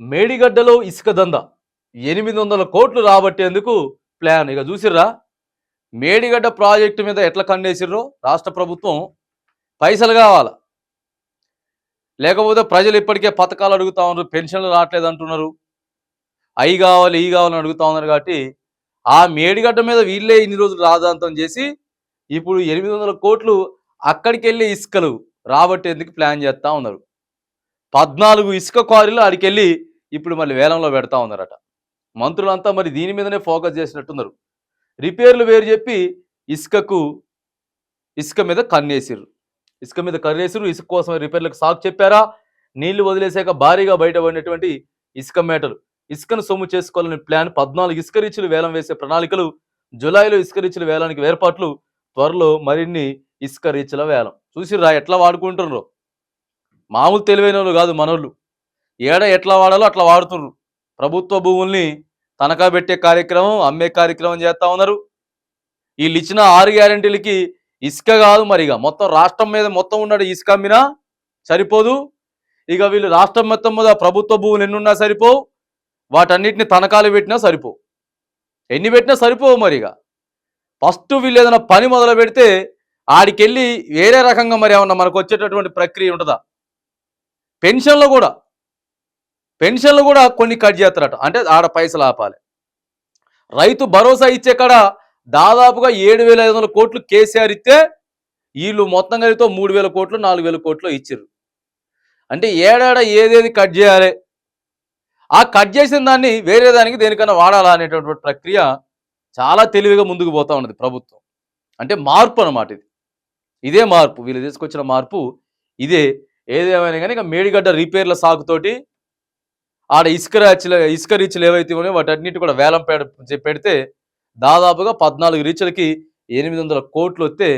మేడిగడ్డలో ఇసుక దంద. ఎనిమిది వందల కోట్లు రాబట్టేందుకు ప్లాన్. ఇక చూసిర్రా? మేడిగడ్డ ప్రాజెక్టు మీద ఎట్లా కన్నేసిర్రో రాష్ట్ర ప్రభుత్వం పైసలు కావాల? లేకపోతే ప్రజలు ఇప్పటికే పథకాలు అడుగుతా ఉన్నారు పెన్షన్లు రావట్లేదు అంటున్నారు. అవి కావాలి ఈ కావాలని అడుగుతా ఉన్నారు కాబట్టి ఆ మేడిగడ్డ మీద వీళ్ళే ఇన్ని రోజులు రాజాంతం చేసి ఇప్పుడు ఎనిమిది వందల కోట్లు అక్కడికి వెళ్ళే ఇసుకలు రాబట్టేందుకు ప్లాన్ చేస్తూ ఉన్నారు. పద్నాలుగు ఇసుక క్వారీలు అడికెళ్ళి ఇప్పుడు మళ్ళీ వేలంలో పెడతా ఉన్నారట. మంత్రులంతా మరి దీని మీదనే ఫోకస్ చేసినట్టున్నారు. రిపేర్లు వేరు చెప్పి ఇసుకకు ఇసుక మీద కన్నేసిర్రు. ఇసుక మీద కన్నేసిరు ఇసుక కోసం రిపేర్లకు సాకు చెప్పారా? నీళ్ళు వదిలేసాక భారీగా బయటపడినటువంటి ఇసుక మేటలు. ఇసుకను సొమ్ము చేసుకోవాలని ప్లాన్ పద్నాలుగు ఇసుక రీచులు వేలం వేసే ప్రణాళికలు జులైలో ఇసుక రీచుల వేలానికి ఏర్పాట్లు త్వరలో మరిన్ని ఇసుక రీచుల వేలం. చూసిరా ఎట్లా వాడుకుంటున్నారు? మామూలు తెలివైన వాళ్ళు కాదు మనోళ్ళు. ఏడ ఎట్లా వాడాలో అట్లా వాడుతున్నారు ప్రభుత్వ భూముల్ని తనఖా పెట్టే కార్యక్రమం అమ్మే కార్యక్రమం చేస్తా ఉన్నారు. వీళ్ళు ఇచ్చిన ఆరు గ్యారంటీలకి ఇసుక కాదు మరి ఇక. మొత్తం రాష్ట్రం మీద మొత్తం ఉన్నాడు ఇసుక అమ్మినా సరిపోదు. ఇక వీళ్ళు రాష్ట్రం మొత్తం మీద ప్రభుత్వ భూములు ఎన్నున్నా సరిపోవు. వాటన్నిటిని తనఖాలు పెట్టినా సరిపోవు. ఎన్ని పెట్టినా సరిపోవు మరి ఇక. ఫస్ట్ వీళ్ళు ఏదైనా పని మొదలు పెడితే ఆడికెళ్ళి వేరే రకంగా మరి ఏమన్నా మనకు వచ్చేటటువంటి ప్రక్రియ ఉంటుందా? పెన్షన్లో కూడా. పెన్షన్లు కూడా కొన్ని కట్ చేస్తారట. అంటే ఆడ పైసలు ఆపాలి. రైతు భరోసా ఇచ్చే కాడ దాదాపుగా ఏడు వేల ఐదు వందల కోట్లు కేసీఆర్ ఇస్తే వీళ్ళు మొత్తం కలిపితే మూడు వేల కోట్లు నాలుగు వేల కోట్లు ఇచ్చారు అంటే ఏడాడ ఏదేది కట్ చేయాలి? ఆ కట్ చేసిన దాన్ని వేరే దానికి దేనికన్నా వాడాలా అనేటటువంటి ప్రక్రియ చాలా తెలివిగా ముందుకు పోతా ఉన్నది ప్రభుత్వం. అంటే మార్పు అన్నమాట ఇది. ఇదే మార్పు. వీళ్ళు తీసుకొచ్చిన మార్పు ఇదే. ఏదేమైనా కానీ ఇక మేడిగడ్డ రిపేర్ల సాగుతోటి ఆడ ఇసుక రీచ్లు ఇసుక రీచ్లు ఏవైతే ఉన్నాయో వాటన్నిటి కూడా వేలం పెడితే దాదాపుగా పద్నాలుగు రీచ్లకి ఎనిమిది వందల కోట్లు వస్తే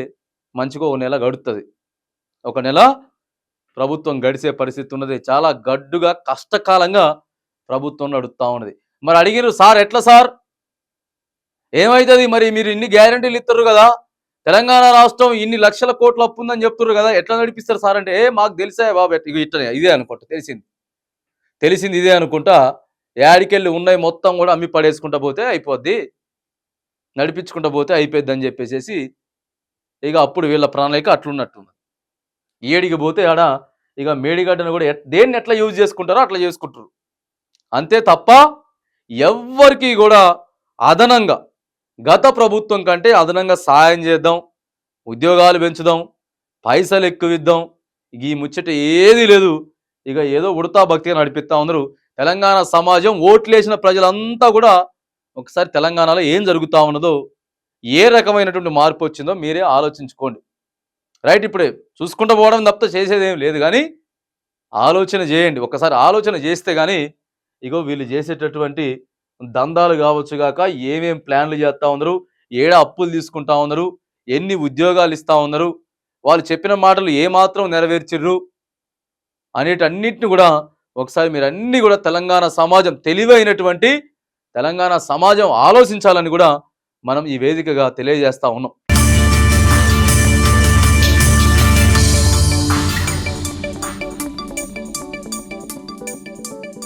మంచిగా ఒక నెల గడుతుంది ఒక నెల ప్రభుత్వం గడిచే పరిస్థితి ఉన్నది. చాలా గడ్డుగా కష్టకాలంగా ప్రభుత్వం నడుస్తూ ఉన్నది. మరి అడిగిరు సార్ ఎట్లా సార్? ఏమవుతుంది మరి? మీరు ఇన్ని గ్యారంటీలు ఇస్తారు కదా? తెలంగాణ రాష్ట్రం ఇన్ని లక్షల కోట్లు అప్పు ఉందని చెప్తున్నారు కదా? ఎట్లా నడిపిస్తారు సార్? అంటే ఏ మాకు తెలిసా బాబు ఇట్లా ఇదే అనుకుంటా తెలిసింది. తెలిసింది ఇదే అనుకుంటా యాడికెళ్ళి ఉన్నాయి మొత్తం కూడా అమ్మి పడేసుకుంటా పోతే అయిపోద్ది నడిపించుకుంటా పోతే అయిపోద్ది అని చెప్పేసి ఇక అప్పుడు వీళ్ళ ప్రణాళిక అట్లున్నట్టుంది. ఏడికి పోతే ఆడ ఇక మేడిగడ్డను కూడా ఎట్- దేన్ని ఎట్లా యూజ్ చేసుకుంటారో అట్లా చేసుకుంటారు. అంతే తప్ప ఎవ్వరికి కూడా అదనంగా గత ప్రభుత్వం కంటే అదనంగా సాయం చేద్దాం ఉద్యోగాలు పెంచుదాం పైసలు ఎక్కువ ఇద్దాం ఈ ముచ్చట ఏది లేదు. ఇక ఏదో ఉడతా భక్తిగా నడిపిస్తా ఉన్నారు. తెలంగాణ సమాజం ఓట్లేసిన ప్రజలంతా కూడా ఒకసారి తెలంగాణలో ఏం జరుగుతూ ఉన్నదో ఏ రకమైనటువంటి మార్పు వచ్చిందో మీరే ఆలోచించుకోండి. రైట్ ఇప్పుడే చూసుకుంటూ పోవడం తప్ప చేసేది ఏం లేదు కానీ ఆలోచన చేయండి. ఒకసారి ఆలోచన చేస్తే కానీ ఇగో వీళ్ళు చేసేటటువంటి దందాలు కావచ్చు కాక ఏమేం ప్లాన్లు చేస్తూ ఉన్నారు ఏడ అప్పులు తీసుకుంటా ఉన్నారు ఎన్ని ఉద్యోగాలు ఇస్తూ ఉన్నారు వాళ్ళు చెప్పిన మాటలు ఏమాత్రం నెరవేర్చిర్రు అనేటన్నిటిని కూడా ఒకసారి మీరు అన్ని కూడా తెలంగాణ సమాజం తెలివైనటువంటి తెలంగాణ సమాజం ఆలోచించాలని కూడా మనం ఈ వేదికగా తెలియజేస్తా ఉన్నాం.